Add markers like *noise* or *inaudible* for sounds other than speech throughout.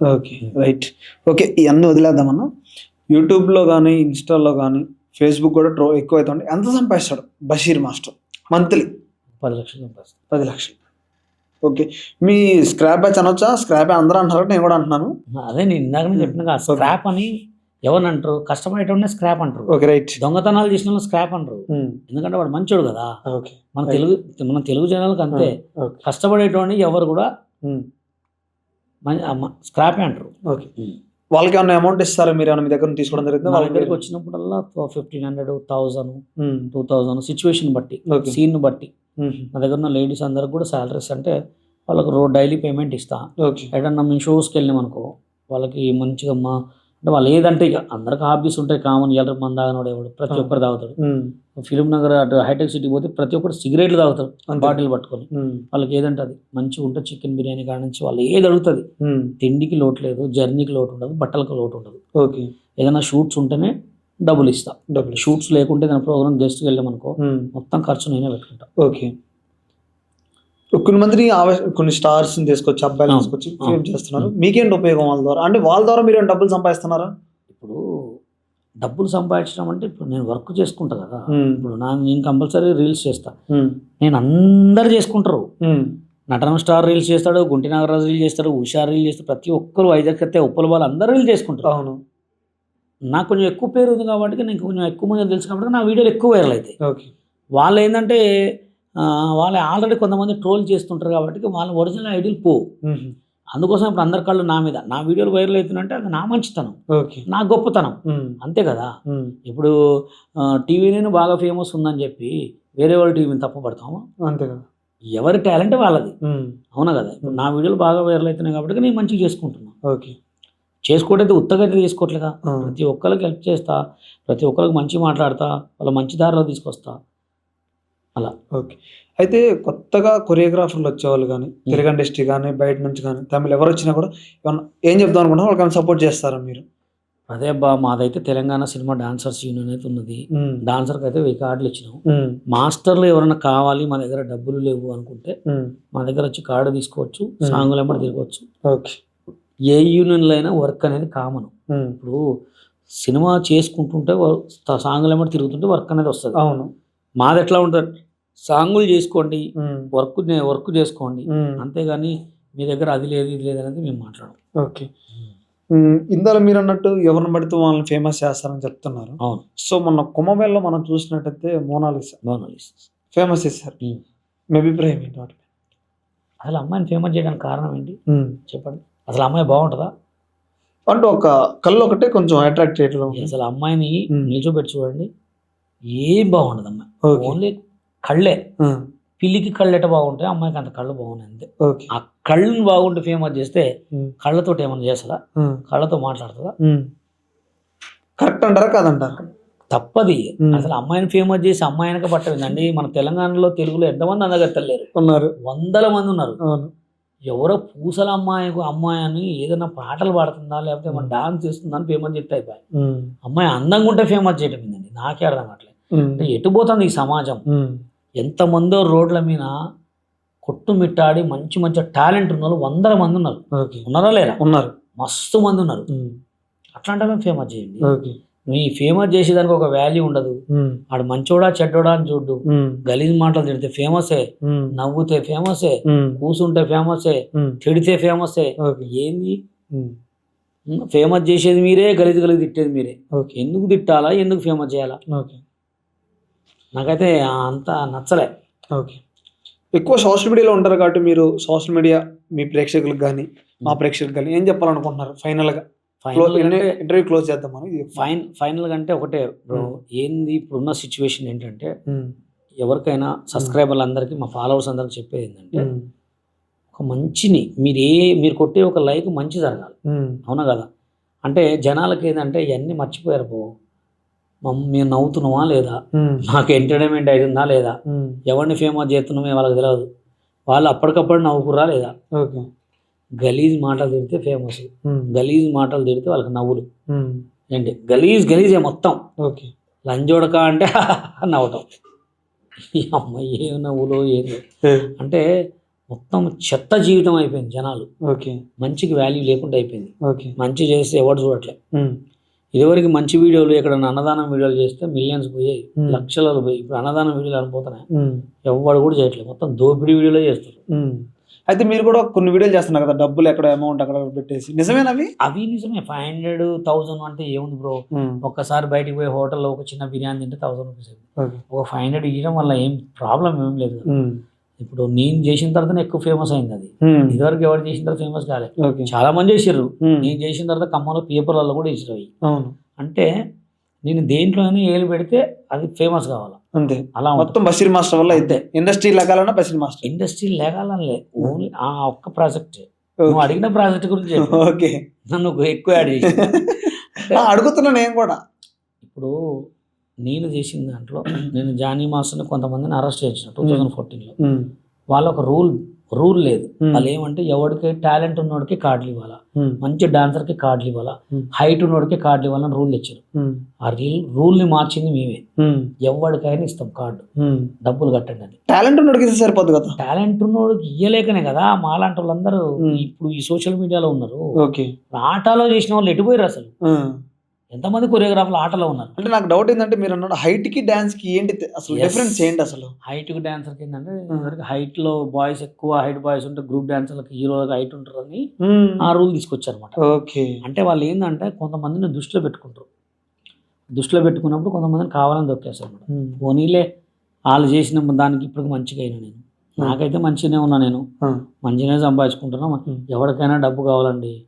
Okay right. Okay ఇవన్నీ వదిలేద్దామన్నా. యూట్యూబ్లో కానీ ఇన్స్టాలో కానీ ఫేస్బుక్ కూడా ట్రో ఎక్కువ అవుతుంది ఎంత సంపాదిస్తాడు బషీర్ మాస్టర్? మంత్లీ? పది లక్షలు సంపాదిస్తాను పది లక్షలు. ఓకే మీ స్క్రాప్ బ్యాచ్ అనొచ్చా స్క్రాప్ అందరూ అంటున్నారు నేను కూడా అంటున్నాను. అదే నేను ఇందాకనే చెప్పిన స్క్రాప్ అని ఎవరిని అంటారు కష్టపడేటోనే స్క్రాప్ అంటారు. Okay right. దొంగతనాలు చేసిన వాళ్ళు స్క్రాప్ అంటారు. ఎందుకంటే వాడు మంచోడు కదా. ఓకే మన తెలుగు మన తెలుగు జనాలకు అంతే. ఓకే. కష్టపడేటోని ఎవరు కూడా స్క్రాపే అంటారు. ఓకే. వాళ్ళకి ఏమైనా అమౌంట్ ఇస్తారా? మీరు ఏమైనా మీ దగ్గర తీసుకోవడం జరిగింది? నా దగ్గరికి వచ్చినప్పుడల్లా fifteen hundred thousand two thousand situation బట్టి సీన్ బట్టి. నా దగ్గర ఉన్న లేడీస్ అందరికి కూడా శాలరీస్ అంటే వాళ్ళకి రో డైలీ పేమెంట్ ఇస్తా. ఓకే. ఎక్కడన్నా మేము షోస్కి వెళ్ళాం అనుకో వాళ్ళకి మంచిగా మా అంటే వాళ్ళు ఏదంటే ఇక అందరికి హాబీస్ ఉంటాయి కామన్ ఎల్లరు మంద తాగనోడు ఎవడు? ప్రతి. ఒక్కరు తాగుతాడు. ఫిలిం నగర్ అటు హైటెక్ సిటీ పోతే ప్రతి ఒక్కరు సిగరెట్లు తాగుతారు. బాటిల్ పట్టుకొని. వాళ్ళకి ఏదంటే అది. మంచిగా ఉంటుంది చికెన్ బిర్యానీ కాడ నుంచి వాళ్ళు ఏది అడుగుతుంది? తిండికి లోటు లేదు జర్నీకి లోటు ఉండదు బట్టలకు లోటు ఉండదు. ఓకే. ఏదైనా షూట్స్ ఉంటేనే డబ్బులు ఇస్తా. డబ్బులు షూట్స్ లేకుంటే ఏదైనా ప్రోగ్రామ్ గెస్ట్కి వెళ్ళాం అనుకో మొత్తం ఖర్చు నేనే పెట్టుకుంటా. ఓకే. కొన్ని మందిని కొన్ని స్టార్స్ తీసుకొచ్చి అబ్బాయిలు. తీసుకొచ్చి. ఫేమ్ చేస్తున్నారు. మీకేంటి ఉపయోగం వాళ్ళ ద్వారా? అంటే వాళ్ళ ద్వారా మీరు డబ్బులు సంపాదిస్తున్నారా? ఇప్పుడు డబ్బులు సంపాదించడం అంటే ఇప్పుడు నేను వర్క్ చేసుకుంటా కదా. ఇప్పుడు నా నేను కంపల్సరీ రీల్స్ చేస్తా. నేను అందరు చేసుకుంటారు. నటన స్టార్ రీల్స్ చేస్తాడు గుంటి నాగరాజు రీల్ చేస్తాడు ఉషా రీల్ చేస్తాడు ప్రతి ఒక్కరు వైజాగ్ అయితే ఉప్పల వాళ్ళు అందరూ రీల్ చేసుకుంటారు. అవును. నాకు కొంచెం ఎక్కువ పేరు ఉంది కాబట్టి నేను కొంచెం ఎక్కువ మంది తెలుసు కాబట్టి నా వీడియోలు ఎక్కువ వైరల్ అవుతాయి. ఓకే. వాళ్ళు ఏంటంటే వాళ్ళు ఆల్రెడీ కొంతమంది ట్రోల్ చేస్తుంటారు కాబట్టి వాళ్ళ ఒరిజినల్ ఐడియలు పోవు. అందుకోసం ఇప్పుడు అందరి కళ్ళు నా మీద. నా వీడియోలు వైరల్ అవుతున్నాయంటే అది నా మంచితనం. ఓకే. నా గొప్పతనం. అంతే కదా? ఇప్పుడు టీవీ నేను బాగా ఫేమస్ ఉందని చెప్పి వేరే వాళ్ళ టీవీని తప్పుపడతాము అంతే కదా. ఎవరి టాలెంట్ వాళ్ళది. అవునా కదా? ఇప్పుడు నా వీడియోలు బాగా వైరల్ అవుతున్నాయి కాబట్టి నేను మంచిగా చేసుకుంటున్నాను ఓకే. చేసుకోవటైతే ఉత్తగా అయితే చేసుకోవట్లేదా ప్రతి ఒక్కరికి హెల్ప్ చేస్తా. ప్రతి ఒక్కరికి మంచి మాట్లాడతా. వాళ్ళ మంచి దారిలో తీసుకొస్తా. ఓకే. అయితే కొత్తగా కొరియోగ్రాఫర్లు వచ్చేవాళ్ళు కానీ తెలుగు ఇండస్ట్రీ కానీ బయట నుంచి కానీ తమిళ ఎవరు వచ్చినా కూడా ఏం చెప్దాం అనుకున్నా వాళ్ళకి సపోర్ట్ చేస్తారా మీరు? అదే బా మాదైతే తెలంగాణ సినిమా డాన్సర్స్ యూనియన్ అయితే ఉన్నది. డాన్సర్కి అయితే వెయ్యి కార్డులు ఇచ్చినాం. మాస్టర్లు ఎవరైనా కావాలి మా దగ్గర డబ్బులు లేవు అనుకుంటే మా దగ్గర వచ్చి కార్డు తీసుకోవచ్చు సాంగులు ఎమ్మడి తిరగవచ్చు. ఓకే. ఏ యూనియన్లో అయినా వర్క్ అనేది కామన్. ఇప్పుడు సినిమా చేసుకుంటుంటే సాంగులు ఎమ్మడి తిరుగుతుంటే వర్క్ అనేది వస్తుంది. అవును. మాది ఎట్లా ఉంటుంది? సాంగులు చేసుకోండి వర్క్ వర్క్ చేసుకోండి. అంతేగాని మీ దగ్గర అది లేదు ఇది లేదు అనేది మేము మాట్లాడం ఓకే. ఇందులో మీరు అన్నట్టు ఎవరిని పడితే వాళ్ళని ఫేమస్ చేస్తారని చెప్తున్నారు. అవును. సో మొన్న కుంభమేళలో మనం చూసినట్టయితే మోనాలిసా. మోనాలిసా. ఫేమస్ చేశారు. మీ అభిప్రాయం ఏంటి వాటి అసలు అమ్మాయిని ఫేమస్ చేయడానికి కారణం ఏంటి. చెప్పండి. అసలు అమ్మాయి బాగుంటుందా? అంటే ఒక కళ్ళు ఒకటే కొంచెం అట్రాక్ట్ చేయడం అసలు అమ్మాయిని. నిల్చోబెట్టి చూడండి. ఏం బాగుండదు అమ్మాయి ఓన్లీ కళ్ళే. పిల్లికి కళ్ళు ఎట్ట బాగుంటాయి అమ్మాయికి అంత కళ్ళు బాగున్నాయి అంతే ఆ కళ్ళని బాగుంటే ఫేమస్ చేస్తే. కళ్ళతో ఏమైనా చేస్తుందా. కళ్ళతో మాట్లాడుతుందా. కరెక్ట్ అంటారా కాదంటారా? తప్పది. అసలు అమ్మాయిని ఫేమస్ చేసి అమ్మాయి వెనక పట్టవిందండి మన తెలంగాణలో తెలుగులో ఎంతమంది అందగత్తలేరు ఉన్నారు. వందల మంది ఉన్నారు. ఎవరో పూసల అమ్మాయి అమ్మాయి అని ఏదైనా పాటలు పాడుతుందా? లేకపోతే ఏమైనా డాన్స్ చేస్తుందా? అని ఫేమస్ చేస్తే అయిపోయి. అమ్మాయి అందంగా ఉంటే ఫేమస్ చేయటం ఏందండి? నాకే అర్థం కావట్లేదు. అంటే ఎటు పోతుంది ఈ సమాజం. ఎంతమందో రోడ్ల మీద కొట్టుమిట్టాడి మంచి మంచి టాలెంట్ ఉన్న వాళ్ళు వందల మంది ఉన్నారు. ఉన్నారా లేరా? ఉన్నారు. మస్తు మంది ఉన్నారు. అట్లాంటి ఫేమస్ చేయండి? ఈ ఫేమస్ చేసేదానికి ఒక వాల్యూ ఉండదు. ఆడు మంచోడా చెడ్డోడా అని చూడు. గలీజ్ మాటలు తిడితే ఫేమసే. నవ్వుతే ఫేమసే. కూసుంటే ఫేమసే. తిడితే ఫేమసే. ఓకే. ఏంది. ఫేమస్ చేసేది మీరే గలీజ్ గలీజ్ తిట్టేది మీరే. ఓకే. ఎందుకు తిట్టాలా? ఎందుకు ఫేమస్ చేయాలా? ఓకే. నాకైతే అంత నచ్చలే. ఓకే. ఎక్కువ సోషల్ మీడియాలో ఉంటారు కాబట్టి మీరు సోషల్ మీడియా మీ ప్రేక్షకులకు కానీ మా ప్రేక్షకులకు కానీ ఏం చెప్పాలనుకుంటున్నారు? ఫైనల్గా ఇంటర్వ్యూ క్లోజ్ చేద్దాం మనం ఇది ఫైన్ ఫైనల్ అంటే ఒకటే బ్రో Hmm. ఏంది ఇప్పుడున్న సిచ్యువేషన్ ఏంటంటే Hmm. ఎవరికైనా సబ్స్క్రైబర్లు అందరికీ మా ఫాలోవర్స్ అందరికి చెప్పేది ఏంటంటే Hmm. ఒక మంచిని మీరు ఏ మీరు కొట్టే ఒక లైక్ మంచి జరగాలి. Hmm. అవునా కదా? అంటే జనాలకి ఏంటంటే ఇవన్నీ మర్చిపోయారు పో మమ్ నవ్వుతున్నామా లేదా. నాకు ఎంటర్టైన్మెంట్ అవుతుందా లేదా. ఎవరిని ఫేమస్ చేస్తున్నామే వాళ్ళకి తెలియదు వాళ్ళు అప్పటికప్పుడు నవ్వుకురా లేదా? ఓకే. గలీజ్ మాటలు తిడితే ఫేమస్. గలీజ్ మాటలు తిడితే వాళ్ళకి నవ్వులు. ఏంటి? గలీజ్ గలీజే మొత్తం. ఓకే. లంజోడక అంటే *laughs* నవ్వటం. ఈ అమ్మాయి ఏ నవ్వులో ఏందో. అంటే మొత్తం చెత్త జీవితం అయిపోయింది జనాలు. ఓకే. మంచికి వాల్యూ లేకుండా అయిపోయింది. ఓకే. మంచి చేస్తే ఎవరు చూడట్లే. ఉమ్, ఇదివరకు మంచి వీడియోలు ఇక్కడ అన్నదానం వీడియోలు చేస్తే మిలియన్స్ పోయాయి. లక్షలలో పోయి. ఇప్పుడు అన్నదానం వీడియోలు అనిపోతున్నాయి ఎవడు కూడా చేయట్లేదు. మొత్తం దోపిడీ వీడియోలే చేస్తారు. అయితే మీరు కూడా కొన్ని వీడియోలు చేస్తున్నారు కదా డబ్బులు ఎక్కడ అమౌంట్ అక్కడ పెట్టేసి. నిజమేనవి అవి? నిజమే. ఫైవ్ హండ్రెడ్ థౌసండ్ అంటే ఏముంది బ్రో ఒక్కసారి బయటికి పోయి హోటల్లో ఒక చిన్న బిర్యానీ తింటే థౌసండ్ రూపీస్ ఒక ఫైవ్ హండ్రెడ్ ఇవ్వడం వల్ల ఏం ప్రాబ్లం ఏం లేదు. ఇప్పుడు నేను చేసిన తర్వాతనే ఎక్కువ ఫేమస్ అయింది అది. ఇదివరకు ఎవరు చేసిన తర్వాత ఫేమస్ కాలే. చాలా మంది చేసారు నేను చేసిన తర్వాత ఖమ్మంలో పేపర్లలో కూడా వేసారు అవి. అవును. అంటే నేను దేంట్లోనే ఏలు పెడితే అది ఫేమస్ కావాలి? అంతే. అలా మొత్తం బషీర్ మాస్టర్ వల్ల అయితే. ఇండస్ట్రీ లెగాలన్నా బషీర్ మాస్టర్. ఇండస్ట్రీ లేగాలని లే ఓన్లీ ఆ ఒక్క ప్రాజెక్ట్. నువ్వు అడిగిన ప్రాజెక్ట్ గురించి. ఓకే. నన్ను ఎక్కువ యాడ్ చేసి *laughs* అడుగుతున్నా నేను కూడా. ఇప్పుడు నేను చేసిన దాంట్లో *clears throat* నేను జానీ మాస్టర్ని కొంతమందిని అరెస్ట్ చేసిన టూ థౌజండ్ ఫోర్టీన్లో వాళ్ళ ఒక రూల్ రూల్ లేదు. వాళ్ళు ఏమంటే ఎవరికి టాలెంట్ ఉన్నోడికి కార్డులు ఇవ్వాలా? మంచి డాన్సర్కి కార్డులు ఇవ్వాలా. హైట్ ఉన్నోడికి కార్డులు ఇవ్వాలని రూల్ తెచ్చారు. ఉమ్, ఆ రూల్ రూల్ని మార్చింది మేమే. ఎవరికైనా ఇస్తాం కార్డు. డబ్బులు కట్టండి అని. టాలెంట్ ఉన్నోడికి ఇస్తే సరిపోద్ది కదా? టాలెంట్ ఉన్నోడికి ఇయ్యలేకనే కదా. మాలాంటి వాళ్ళందరూ. ఇప్పుడు ఈ సోషల్ మీడియాలో ఉన్నారు. ఓకే. ఆటలో చేసిన వాళ్ళు ఎటుపోయారు అసలు. ఎంతమంది కొరియోగ్రాఫర్లు ఆటలో ఉన్నారు? అంటే నాకు డౌట్ ఏంటంటే మీరు అన్నాడు హైట్కి డాన్స్కి ఏంటి అసలు. డిఫరెన్స్ ఏంటి అసలు? హైట్ డాన్సర్కి ఏంటంటే హైట్లో బాయ్స్ ఎక్కువ హైట్ బాయ్స్ ఉంటే గ్రూప్ డాన్సర్లకి హీరోలకు హైట్ ఉంటారని ఆ రూల్ తీసుకొచ్చారు అనమాట ఓకే అంటే వాళ్ళు ఏంటంటే కొంతమందిని దృష్టిలో పెట్టుకుంటారు. దృష్టిలో పెట్టుకున్నప్పుడు కొంతమందిని కావాలని దొక్కేస్తారు అనమాట పోనీలే వాళ్ళు చేసిన దానికి ఇప్పుడు మంచిగా అయినా నేను. నాకైతే మంచిగానే ఉన్నా నేను. మంచిగానే సంపాదించుకుంటున్నా. Hmm. ఎవరికైనా డబ్బు కావాలండి.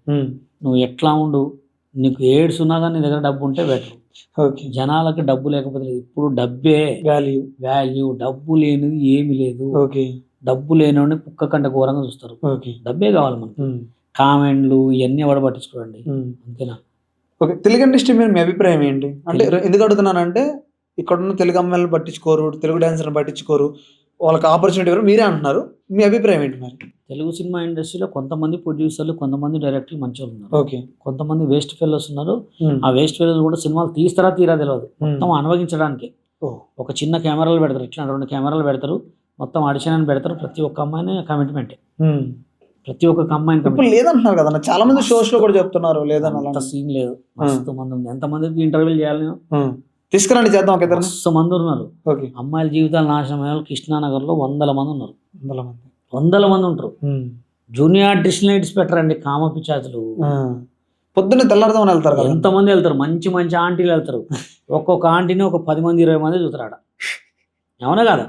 నువ్వు ఎట్లా ఉండు? నీకు ఏడ్స్ ఉన్నా కానీ నీ దగ్గర డబ్బు ఉంటే బెటర్. ఓకే. జనాలకి డబ్బు లేకపోతే లేదు. ఇప్పుడు డబ్బే వాల్యూ వాల్యూ డబ్బు లేనిది ఏమి లేదు. ఓకే. డబ్బు లేనివాడిని కుక్క కంట ఘోరంగా చూస్తారు. ఓకే. డబ్బే కావాలి మనకి. కామెంట్లు ఇవన్నీ ఎవడ పట్టించుకోండి అంతేనా? ఓకే. తెలుగు ఇండస్ట్రీ మీద మీ అభిప్రాయం ఏంటి? అంటే ఎందుకు అడుగుతున్నానంటే ఇక్కడ ఉన్న తెలుగు అమ్మాయిలను పట్టించుకోరు తెలుగు డాన్సర్ని పట్టించుకోరు. వాళ్ళకి ఆపర్చునిటీ ఎవరు మీరే అంటున్నారు. మీ అభిప్రాయం ఏంటి మరి? తెలుగు సినిమా ఇండస్ట్రీలో కొంతమంది ప్రొడ్యూసర్లు కొంతమంది డైరెక్టర్లు మంచిగా ఉన్నారు. ఓకే. కొంతమంది వేస్ట్ ఫెలోస్ ఉన్నారు. ఆ వేస్ట్ ఫెలోస్ కూడా సినిమాలు తీస్తారా తీరా తెలియదు మొత్తం అనుభవించడానికి. ఒక చిన్న కెమెరాలు పెడతారు. ఇట్లా రెండు కెమెరాలు పెడతారు. మొత్తం ఆడిషన్ అని పెడతారు. ప్రతి ఒక్క అమ్మాయిని కమిట్మెంట్ ప్రతి ఒక్క అమ్మాయిని ఇప్పుడు. లేదంటున్నారు కదా. చాలా మంది షోస్లో కూడా చెప్తున్నారు లేదని అంత సీన్ లేదు. మస్తు మంది ఉంది. ఎంతమందికి ఇంటర్వ్యూలు చేయాలి. తీసుకురండి చేద్దాం ఒక ఇద్దరిని. మస్తు మంది ఉన్నారు. ఓకే. అమ్మాయిల జీవితాలు నాశనం అయ్యే వాళ్ళు కృష్ణానగర్లో వందల మంది ఉన్నారు. వందల మంది. వందల మంది ఉంటారు. జూనియర్ ఆర్టిస్ట్ని ఇడిచి పెట్టరండి కామ పిచాతులు ఆ. పొద్దున్నే తెల్లారుదామని వెళ్తారు కదా. ఎంతమంది వెళ్తారు? మంచి మంచి ఆంటీలు వెళ్తారు. *laughs* ఒక్కొక్క ఆంటీని ఒక పది మంది ఇరవై మంది చూస్తారు ఆడ అవునా కదా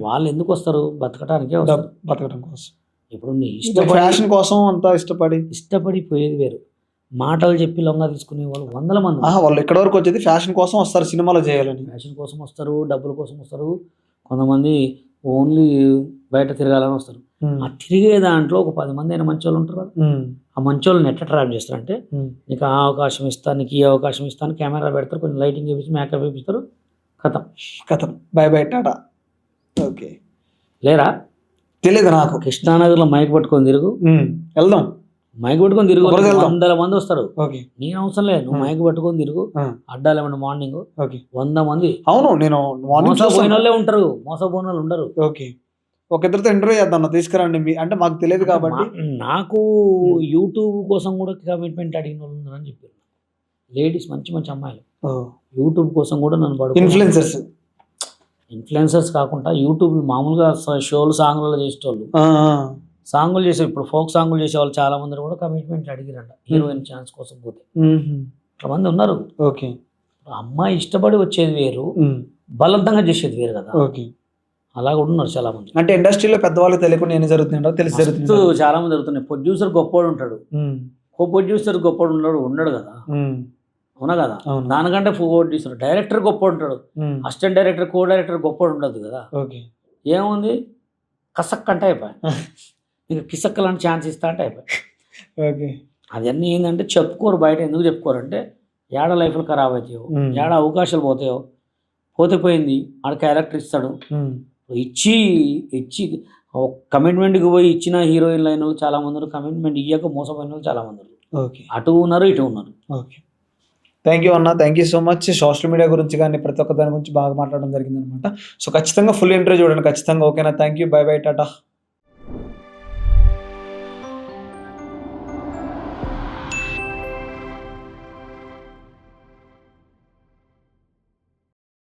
వాళ్ళు ఎందుకు వస్తారు? బతకటానికే బతకడం కోసం. ఇప్పుడు నీ ఇష్టపడి ఫ్యాషన్ కోసం అంతా ఇష్టపడి. ఇష్టపడి పోయేది వేరు. మాటలు చెప్పి లొంగ తీసుకునే వాళ్ళు వందల మంది వాళ్ళు ఎక్కడి వరకు వచ్చేది ఫ్యాషన్ కోసం వస్తారు సినిమాలో చేయాలని. ఫ్యాషన్ కోసం వస్తారు డబ్బుల కోసం వస్తారు. కొంతమంది ఓన్లీ బయట తిరగాలని వస్తారు. ఆ తిరిగే దాంట్లో ఒక పది మంది అయిన మంచి వాళ్ళు ఉంటారు కదా. ఆ మంచి వాళ్ళని ఎట్లా ట్రాప్ చేస్తారంటే. నీకు ఆ అవకాశం ఇస్తాను నీకు ఈ అవకాశం ఇస్తాను కెమెరా పెడతారు కొంచెం లైటింగ్ చేపించి మేకప్ వేపిస్తారు కథం. కథం. బై బై టాటా ఓకే లేరా? తెలియదు నాకు. కృష్ణానగర్లో మైక్ పట్టుకొని తిరుగు. వెళ్దాం. మైక్ పట్టుకొని తిరుగు. వందల మంది వస్తారు. ఓకే. నేను అవసరం లేదు. నువ్వు. మైక్ పట్టుకొని తిరుగు. అడ్డాలు ఏమన్నా మార్నింగ్. ఓకే. వంద మంది. అవును నేను మోసపోయిన వాళ్ళే ఉంటారు. మోసపోయిన వాళ్ళు ఉండరు. ఓకే. ఒక ఇద్దరితో ఇంటర్వ్యూ చేద్దాం తీసుకురండి. మీ అంటే మాకు తెలియదు కాబట్టి. నాకు యూట్యూబ్ కోసం కూడా కమిట్మెంట్ అడిగిన వాళ్ళు ఉన్నారని చెప్పారు. లేడీస్ మంచి మంచి అమ్మాయిలు. యూట్యూబ్ కోసం కూడా నన్ను పడుకో ఇన్ఫ్లుయెన్సర్స్ ఇన్ఫ్లుయెన్సర్స్ కాకుండా యూట్యూబ్ మామూలుగా షోలు సాంగ్లలో చేసేటోళ్ళు. సాంగులు చేసే ఇప్పుడు ఫోక్ సాంగులు చేసే వాళ్ళు చాలా మంది కూడా కమిట్మెంట్ అడిగిరంట. హీరోయిన్ ఛాన్స్ కోసం పోతే. అట్లా మంది ఉన్నారు. ఓకే. అమ్మాయి ఇష్టపడి వచ్చేది వేరు. బలవంతంగా చేసేది వేరు కదా. ఓకే. అలా కూడా ఉన్నారు చాలా మంది. అంటే ఇండస్ట్రీలో పెద్దవాళ్ళకి తెలియకుండా ఏం జరుగుతుందో తెలిసి జరుగుతుంది చాలా మంది జరుగుతున్నాయి. ప్రొడ్యూసర్ గొప్పవాడు ఉంటాడు. కో ప్రొడ్యూసర్ గొప్పవాడు ఉన్నాడు ఉండడు కదా. అవునా కదా? దానికంటే ప్రొడ్యూసర్ డైరెక్టర్ గొప్పవాడు ఉంటాడు. అసిస్టెంట్ డైరెక్టర్ కో డైరెక్టర్ గొప్పవాడు ఉండదు కదా. ఓకే. ఏముంది? కసక్ అంటే అయిపోయి *laughs* ఇక కిసక్క లాంటి ఛాన్స్ ఇస్తా అంటే అయిపోయి ఓకే. అవన్నీ ఏంటంటే చెప్పుకోరు బయట ఎందుకు చెప్పుకోరు అంటే ఏడ లైఫ్లు ఖరాబ్ అవుతాయో. ఏడ అవకాశాలు పోతాయో. పోతే పోయింది ఆడ క్యారెక్టర్ ఇస్తాడు. ఇచ్చి ఇచ్చి కమిట్మెంట్కి పోయి ఇచ్చిన హీరోయిన్లు అయిన వాళ్ళు చాలా మంది కమిట్మెంట్ ఇయ్యక మోసపోయిన వాళ్ళు చాలా మంది ఓకే. అటు ఉన్నారు ఇటు ఉన్నారు. ఓకే. థ్యాంక్ యూ అన్న thank you so much social media గురించి కానీ ప్రతి ఒక్క దాని గురించి బాగా మాట్లాడడం జరిగింది అనమాట సో ఖచ్చితంగా ఫుల్ ఇంటర్వ్యూ చూడండి ఖచ్చితంగా ఓకేనా thank you bye bye tata